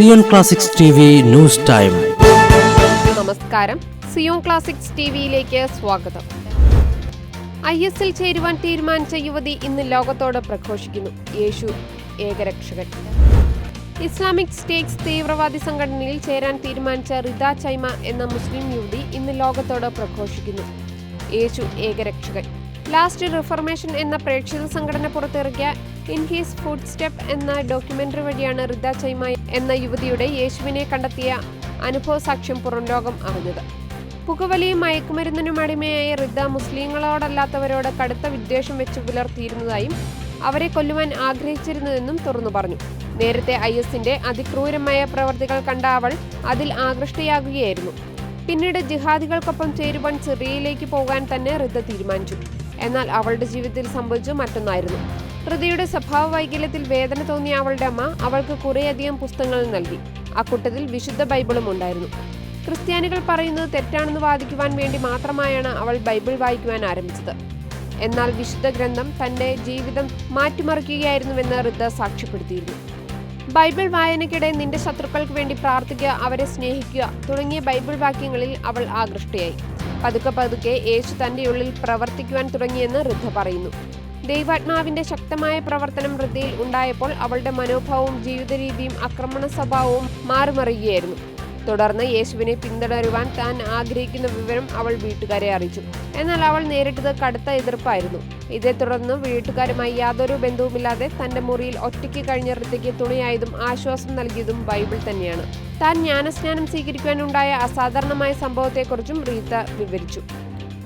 Zion classics T news time. നമസ്കാരം. Zion classics T വിയിലേക്ക് സ്വാഗതം. ഐ എസിൽ ചേരുവാൻ തീരുമാനിച്ച യുവതി ഇന്ന് ലോകത്തോട് പ്രഘോഷിക്കുന്നു. യേശു ഏകരക്ഷകൻ. ഇസ്ലാമിക് സ്റ്റേറ്റ്സ് തീവ്രവാദി സംഘടനയിൽ ചേരാൻ തീരുമാനിച്ച റിദ ചൈമ എന്ന മുസ്ലിം യുവതി ഇന്ന് ലോകത്തോട് പ്രഘോഷിക്കുന്നു. യേശു ഏകരക്ഷകൻ. ലാസ്റ്റ് റിഫർമേഷൻ എന്ന പ്രേക്ഷക സംഘടന പുറത്തിറക്കിയ ഇൻ ഹീസ് ഫുഡ് സ്റ്റെപ്പ് എന്ന ഡോക്യുമെന്ററി വഴിയാണ് റിദ ചൈമ എന്ന യുവതിയുടെ യേശുവിനെ കണ്ടെത്തിയ അനുഭവ സാക്ഷ്യം പുറം ലോകം അറിഞ്ഞത്. പുകവലിയും മയക്കുമരുന്നിനും അടിമയായ റിദ്ദ മുസ്ലിങ്ങളോടല്ലാത്തവരോട് കടുത്ത വിദ്വേഷം വെച്ച് പുലർത്തിയിരുന്നതായും അവരെ കൊല്ലുവാൻ ആഗ്രഹിച്ചിരുന്നതെന്നും തുറന്നു പറഞ്ഞു. നേരത്തെ ഐ എസിന്റെ അതിക്രൂരമായ പ്രവർത്തികൾ കണ്ട അവൾ അതിൽ ആകൃഷ്ടയാകുകയായിരുന്നു. പിന്നീട് ജിഹാദികൾക്കൊപ്പം ചേരുവാൻ സിറിയയിലേക്ക് പോകാൻ തന്നെ റിദ്ദ തീരുമാനിച്ചു. എന്നാൽ അവളുടെ ജീവിതത്തിൽ സംഭവിച്ച മറ്റൊന്നായിരുന്നു. ഹൃദയയുടെ സ്വഭാവ വൈകല്യത്തിൽ വേദന തോന്നിയ അവളുടെ അമ്മ അവൾക്ക് കുറേയധികം പുസ്തകങ്ങൾ നൽകി. അക്കൂട്ടത്തിൽ വിശുദ്ധ ബൈബിളും ഉണ്ടായിരുന്നു. ക്രിസ്ത്യാനികൾ പറയുന്നത് തെറ്റാണെന്ന് വാദിക്കുവാൻ വേണ്ടി മാത്രമായാണ് അവൾ ബൈബിൾ വായിക്കുവാൻ ആരംഭിച്ചത്. എന്നാൽ വിശുദ്ധ ഗ്രന്ഥം തന്റെ ജീവിതം മാറ്റിമറിക്കുകയായിരുന്നുവെന്ന് റിദ്ദ സാക്ഷ്യപ്പെടുത്തിയിരുന്നു. ബൈബിൾ വായനയ്ക്കിടെ നിന്റെ ശത്രുക്കൾക്ക് വേണ്ടി പ്രാർത്ഥിക്കുക അവരെ സ്നേഹിക്കുക. തുടങ്ങിയ ബൈബിൾ വാക്യങ്ങളിൽ അവൾ ആകൃഷ്ടയായി. പതുക്കെ പതുക്കെ യേശു തന്റെ ഉള്ളിൽ പ്രവർത്തിക്കുവാൻ തുടങ്ങിയെന്ന് ഋദ്ധ പറയുന്നു. ദൈവാത്മാവിന്റെ ശക്തമായ പ്രവർത്തനം ഹൃദയിൽ ഉണ്ടായപ്പോൾ അവളുടെ മനോഭാവവും ജീവിത രീതിയും ആക്രമണ സ്വഭാവവും മാറിമറിയുകയായിരുന്നു. തുടർന്ന് യേശുവിനെ പിന്തുടരുവാൻ താൻ ആഗ്രഹിക്കുന്ന വിവരം അവൾ വീട്ടുകാരെ അറിയിച്ചു. എന്നാൽ അവൾ നേരിട്ടത് കടുത്ത എതിർപ്പായിരുന്നു. ഇതേ തുടർന്ന് വീട്ടുകാരുമായി യാതൊരു ബന്ധവുമില്ലാതെ തന്റെ മുറിയിൽ ഒറ്റയ്ക്ക് കഴിഞ്ഞ ഋതയ്ക്ക് തുണയായതും ആശ്വാസം നൽകിയതും ബൈബിൾ തന്നെയാണ്. താൻ ജ്ഞാനസ്നാനം സ്വീകരിക്കുവാനുണ്ടായ അസാധാരണമായ സംഭവത്തെക്കുറിച്ചും റീത്ത വിവരിച്ചു.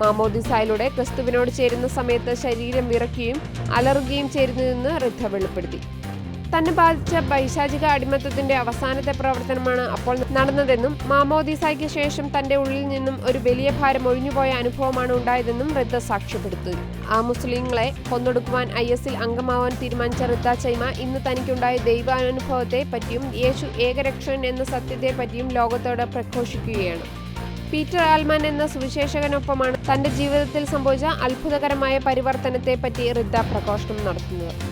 മാമോദിസായിലൂടെ ക്രിസ്തുവിനോട് ചേരുന്ന സമയത്ത് ശരീരം വിറക്കുകയും അലറുകയും ചേരുന്നതെന്ന് റിദ്ധ വെളിപ്പെടുത്തി. തന്നെ ബാധിച്ച പൈശാചിക അടിമത്തത്തിന്റെ അവസാനത്തെ പ്രവർത്തനമാണ് അപ്പോൾ നടന്നതെന്നും മാമോദിസായ്ക്ക് ശേഷം തന്റെ ഉള്ളിൽ നിന്നും ഒരു വലിയ ഭാരം ഒഴിഞ്ഞുപോയ അനുഭവമാണ് ഉണ്ടായതെന്നും റിദ്ദ സാക്ഷ്യപ്പെടുത്തി ആ മുസ്ലിങ്ങളെ കൊന്നൊടുക്കുവാൻ ഐ എസിൽ അംഗമാവാൻ തീരുമാനിച്ച റിദ്ദ ചൈമ ഇന്ന് തനിക്കുണ്ടായ ദൈവാനുഭവത്തെ പറ്റിയും യേശു ഏകരക്ഷൻ എന്ന സത്യത്തെ പറ്റിയും ലോകത്തോട് പ്രഘോഷിക്കുകയാണ്. പീറ്റർ ആൽമാൻ എന്ന സുവിശേഷകനൊപ്പമാണ് തന്റെ ജീവിതത്തിൽ സംഭവിച്ച അത്ഭുതകരമായ പരിവർത്തനത്തെ പറ്റി റിദ്ദ പ്രഘോഷണം നടത്തുന്നത്.